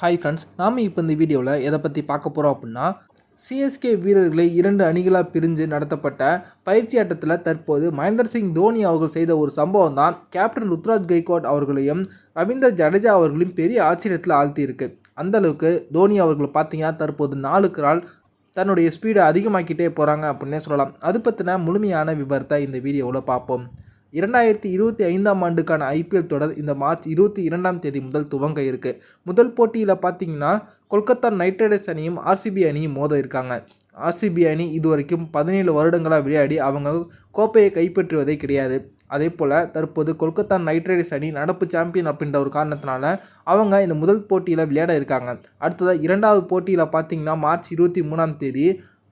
Hi friends நாம் இப்போ இந்த வீடியோவில் எதை பற்றி பார்க்க போகிறோம் அப்படின்னா சிஎஸ்கே வீரர்களை இரண்டு அணிகளாக பிரிஞ்சு நடத்தப்பட்ட பயிற்சி ஆட்டத்தில் தற்போது மகேந்தர் சிங் தோனி அவர்கள் செய்த ஒரு சம்பவம் தான் கேப்டன் ருத்ராஜ் கைகோட் அவர்களையும் ரவீந்தர் ஜடேஜா அவர்களையும் பெரிய ஆச்சரியத்தில் ஆழ்த்தியிருக்கு. அந்த அளவுக்கு தோனி அவர்கள் பார்த்தீங்கன்னா தற்போது நாளுக்கு நாள் தன்னுடைய ஸ்பீடை அதிகமாக்கிட்டே போகிறாங்க அப்படின்னே சொல்லலாம். அது பற்றின முழுமையான விவரத்தை இந்த வீடியோவில் பார்ப்போம். இரண்டாயிரத்தி இருபத்தி ஐந்தாம் ஆண்டுக்கான ஐபிஎல் தொடர் இந்த மார்ச் இருபத்தி இரண்டாம் தேதி முதல் துவங்க இருக்கு. முதல் போட்டியில் பார்த்தீங்கன்னா கொல்கத்தா நைட் ரைடர்ஸ் அணியும் ஆர்சிபி அணியும் மோத இருக்காங்க. ஆர்சிபி அணி இதுவரைக்கும் பதினேழு வருடங்களாக விளையாடி அவங்க கோப்பையை கைப்பற்றுவதே கிடையாது. அதே போல் தற்போது கொல்கத்தா நைட் ரைடர்ஸ் அணி நடப்பு சாம்பியன் அப்படின்ற ஒரு காரணத்தினால அவங்க இந்த முதல் போட்டியில் விளையாட இருக்காங்க. அடுத்ததாக இரண்டாவது போட்டியில் பார்த்தீங்கன்னா மார்ச் இருபத்தி மூணாம் தேதி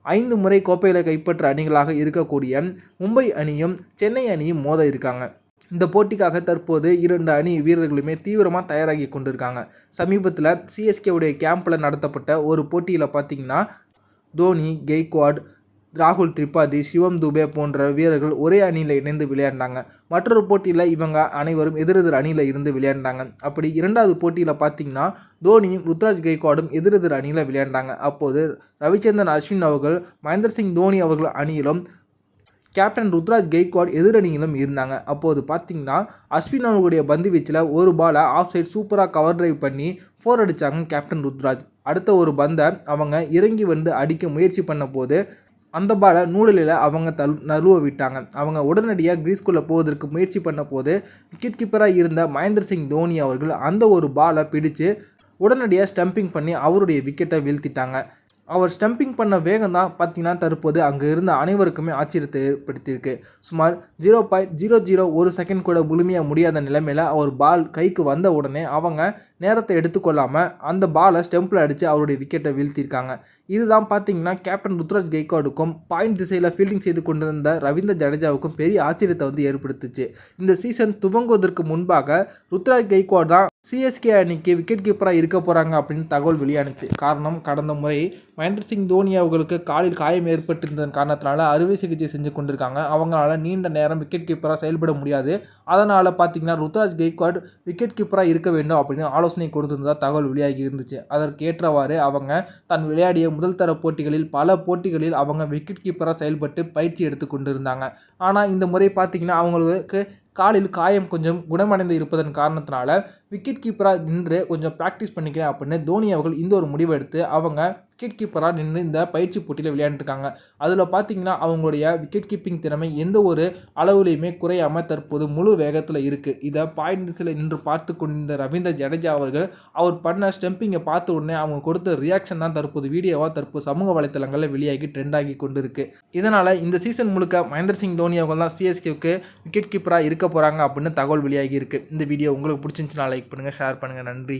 ஐந்து முறை கோப்பைகளை கைப்பற்ற அணிகளாக இருக்கக்கூடிய மும்பை அணியும் சென்னை அணியும் மோத இருக்காங்க. இந்த போட்டிக்காக தற்போது இரண்டு அணி வீரர்களுமே தீவிரமாக தயாராகி கொண்டிருக்காங்க. சமீபத்தில் சிஎஸ்கேவுடைய கேம்பில் நடத்தப்பட்ட ஒரு போட்டியில் பார்த்தீங்கன்னா தோனி கெய்க்வாட் ராகுல் திரிபாதி சிவம் துபே போன்ற வீரர்கள் ஒரே அணியில் இணைந்து விளையாண்டாங்க. மற்றொரு போட்டியில் இவங்க அனைவரும் எதிரெதிர் அணியில் இருந்து விளையாண்டாங்க. அப்படி இரண்டாவது போட்டியில் பார்த்தீங்கன்னா தோனியும் ருத்ராஜ் கெய்க்வாடும் எதிரெதிர் அணியில் விளையாண்டாங்க. அப்போது ரவிச்சந்திரன் அஸ்வின் அவர்கள் மகேந்திர சிங் தோனி அவர்கள் அணியிலும் கேப்டன் ருத்ராஜ் கெய்க்வாட் எதிரணியிலும் இருந்தாங்க. அப்போது பார்த்தீங்கன்னா அஸ்வின் அவர்களுடைய பந்து வீச்சில் ஒரு பாலை ஆஃப் சைட் சூப்பராக கவர் டிரைவ் பண்ணி ஃபோர் அடித்தாங்க கேப்டன் ருத்ராஜ். அடுத்த ஒரு பந்தை அவங்க இறங்கி வந்து அடிக்க முயற்சி பண்ண போது அந்த பாலை நூலில் அவங்க தல் நழுவ விட்டாங்க. அவங்க உடனடியாக கிரீஸ்குள்ளே போவதற்கு முயற்சி பண்ண போது விக்கெட் கீப்பராக இருந்த மகேந்திர சிங் தோனி அவர்கள் அந்த ஒரு பாலை பிடிச்சு உடனடியாக ஸ்டம்பிங் பண்ணி அவருடைய விக்கெட்டை வீழ்த்திட்டாங்க. அவர் ஸ்டம்பிங் பண்ண வேகம் தான் பார்த்தீங்கன்னா தற்போது அங்கே இருந்த அனைவருக்குமே ஆச்சரியத்தை ஏற்படுத்தியிருக்கு சுமார் ஜீரோ பாயிண்ட் ஜீரோ ஜீரோ ஒரு செகண்ட் கூட முழுமையாக முடியாத நிலைமையில் அவர் பால் கைக்கு வந்த உடனே அவங்க நேரத்தை எடுத்துக்கொள்ளாமல் அந்த பாலை ஸ்டெம்பில் அடித்து அவருடைய விக்கெட்டை வீழ்த்தியிருக்காங்க. இதுதான் பார்த்தீங்கன்னா கேப்டன் ருத்ராஜ் கெய்க்வாடுக்கும் பாயிண்ட் திசையில் ஃபீல்டிங் செய்து கொண்டிருந்த ரவீந்திர ஜடேஜாவுக்கும் பெரிய ஆச்சரியத்தை வந்து ஏற்படுத்துச்சு. இந்த சீசன் துவங்குவதற்கு முன்பாக ருத்ராஜ் கெய்க்வாட் தான் சிஎஸ்கே அணிக்கு விக்கெட் கீப்பராக இருக்க போகிறாங்க அப்படின்னு தகவல் வெளியானுச்சு. காரணம் கடந்த முறை மகேந்திர சிங் தோனி அவர்களுக்கு காலில் காயம் ஏற்பட்டிருந்ததன் காரணத்தினால அறுவை சிகிச்சை செஞ்சு கொண்டிருக்காங்க. அவங்களால நீண்ட நேரம் விக்கெட் கீப்பராக செயல்பட முடியாது. அதனால் பார்த்தீங்கன்னா ருத்ராஜ் கெய்க்வாட் விக்கெட் கீப்பராக இருக்க வேண்டும் அப்படின்னு ஆலோசனை கொடுத்திருந்ததாக தகவல் வெளியாகி இருந்துச்சு. அதற்கு ஏற்றவாறு அவங்க தன் விளையாடிய முதல் தர போட்டிகளில் பல போட்டிகளில் அவங்க விக்கெட் கீப்பராக செயல்பட்டு பயிற்சி எடுத்து கொண்டிருந்தாங்க. ஆனால் இந்த முறை பார்த்தீங்கன்னா அவங்களுக்கு காலில் காயம் கொஞ்சம் குணமடைந்து இருப்பதன் காரணத்தினால விக்கெட் கீப்பராக நின்று கொஞ்சம் ப்ராக்டிஸ் பண்ணிக்கிறேன் அப்படின்னு தோனி அவர்கள் இந்த ஒரு முடிவை எடுத்து அவங்க விக்கெட் கீப்பராக நின்று இந்த பயிற்சி போட்டியில் விளையாண்டுருக்காங்க. அதில் பார்த்தீங்கன்னா அவங்களுடைய விக்கெட் கீப்பிங் திறமை எந்த ஒரு அளவுலையுமே குறையாமல் தற்போது முழு வேகத்தில் இருக்குது இதை பாயிண்ட் திசையில் நின்று பார்த்து கொண்டிருந்த ரவீந்திர ஜடேஜா அவர்கள் அவர் பண்ண ஸ்டெம்பிங்கை பார்த்த உடனே அவங்க கொடுத்த ரியாக்ஷன் தான் தற்போது வீடியோவாக தற்போது சமூக வலைத்தளங்களில் வெளியாகி ட்ரெண்ட் ஆகி கொண்டுருக்கு. இதனால் இந்த சீசன் முழுக்க மகேந்திர சிங் தோனி அவங்க தான் சிஎஸ்கேவுக்கு விக்கெட் கீப்பராக இருக்க போகிறாங்க அப்படின்னு தகவல் வெளியாகி இருக்குது இந்த வீடியோ உங்களுக்கு பிடிச்சிருந்துச்சுன்னா லைக் பண்ணுங்கள் ஷேர் பண்ணுங்கள் நன்றி.